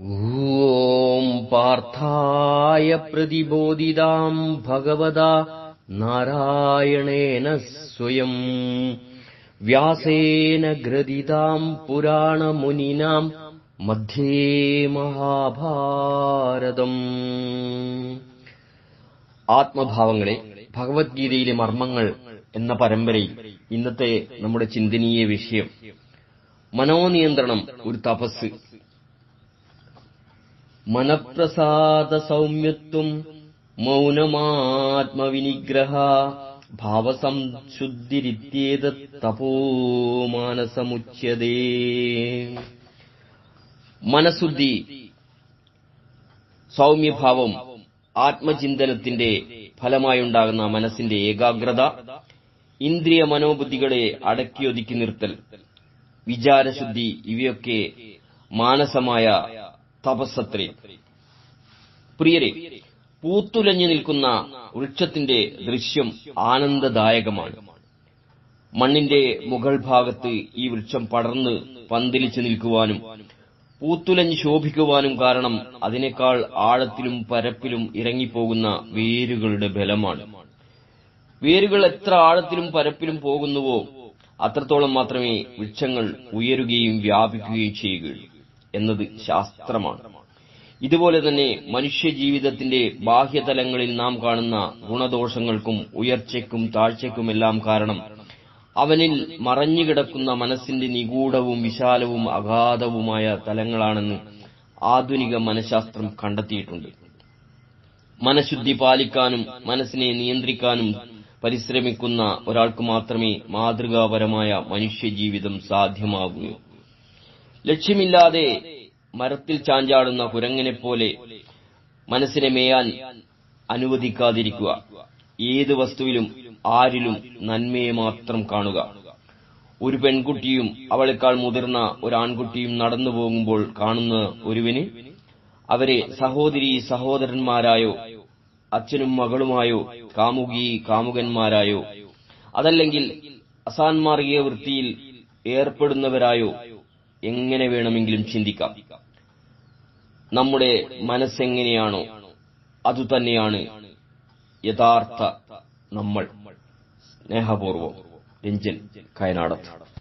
ॐ पार्थाय प्रतिबोधिताम् भगवता नारायणेन स्वयम् व्यासेन ग्रथिताम् पुराणमुनिनाम् मध्ये മഹാഭാരതം ആത്മഭാവങ്ങളെ ഭഗവത്ഗീതയിലെ മർമ്മങ്ങൾ എന്ന പരമ്പരയിൽ ഇന്നത്തെ നമ്മുടെ ചിന്തനീയ വിഷയം മനോനിയന്ത്രണം ഒരു തപസ് മനഃപ്രസാദ സൗമ്യത്വം മൗനമാത്മവിനിഗ്രഹ ഭാവസംശുദ്ധിരിത്യേത തപോമാനസമുച്യതേ മനഃശുദ്ധി സൗമ്യഭാവം ആത്മചിന്തനത്തിന്റെ ഫലമായുണ്ടാകുന്ന മനസ്സിന്റെ ഏകാഗ്രത ഇന്ദ്രിയ മനോബുദ്ധികളെ അടക്കിയൊതുക്കി നിർത്തൽ വിചാരശുദ്ധി ഇവയൊക്കെ മാനസമായ തപസ്സത്രേ. പ്രിയരെ പൂത്തുലഞ്ഞു നിൽക്കുന്ന വൃക്ഷത്തിന്റെ ദൃശ്യം ആനന്ദദായകമാണ്. മണ്ണിന്റെ മുകൾ ഭാഗത്ത് ഈ വൃക്ഷം പടർന്ന് പന്തലിച്ചു നിൽക്കുവാനും പൂത്തുലഞ്ഞ് ശോഭിക്കുവാനും കാരണം അതിനേക്കാൾ ആഴത്തിലും പരപ്പിലും ഇറങ്ങിപ്പോകുന്ന വേരുകളുടെ ബലമാണ്. വേരുകൾ എത്ര ആഴത്തിലും പരപ്പിലും പോകുന്നുവോ അത്രത്തോളം മാത്രമേ വൃക്ഷങ്ങൾ ഉയരുകയും വ്യാപിക്കുകയും ചെയ്യുകയുള്ളൂ. എന്നത് ശാസ്ത്രമാണ്. ഇതുപോലെ തന്നെ മനുഷ്യജീവിതത്തിന്റെ ബാഹ്യതലങ്ങളിൽ നാം കാണുന്ന ഗുണദോഷങ്ങൾക്കും ഉയർച്ചയ്ക്കും താഴ്ചയ്ക്കുമെല്ലാം കാരണം അവനിൽ മറഞ്ഞുകിടക്കുന്ന മനസ്സിന്റെ നിഗൂഢവും വിശാലവും അഗാധവുമായ തലങ്ങളാണെന്ന് ആധുനിക മനഃശാസ്ത്രം കണ്ടെത്തിയിട്ടുണ്ട്. മനഃശുദ്ധി പാലിക്കാനും മനസ്സിനെ നിയന്ത്രിക്കാനും പരിശ്രമിക്കുന്ന ഒരാൾക്ക് മാത്രമേ മാതൃകാപരമായ മനുഷ്യജീവിതം സാധ്യമാകൂ. ലക്ഷ്യമില്ലാതെ മരത്തിൽ ചാഞ്ചാടുന്ന കുരങ്ങിനെപ്പോലെ മനസ്സിനെ മേയാൻ അനുവദിക്കാതിരിക്കുക. ഏത് വസ്തുവിലും ആരിലും നന്മയെ മാത്രം കാണുക. ഒരു പെൺകുട്ടിയും അവളെക്കാൾ മുതിർന്ന ഒരു ആൺകുട്ടിയും നടന്നു പോകുമ്പോൾ കാണുന്ന ഒരുവിന് അവരെ സഹോദരി സഹോദരന്മാരായോ അച്ഛനും മകളുമായോ കാമുകി കാമുകന്മാരായോ അതല്ലെങ്കിൽ അസാൻമാർഗീയ വൃത്തിയിൽ ഏർപ്പെടുന്നവരായോ എങ്ങനെ വേണമെങ്കിലും ചിന്തിക്കാം. നമ്മുടെ മനസ്സെങ്ങനെയാണോ അതുതന്നെയാണ് യഥാർത്ഥ നമ്മൾ. സ്നേഹപൂർവം രഞ്ജൻ കയനാടത്ത്.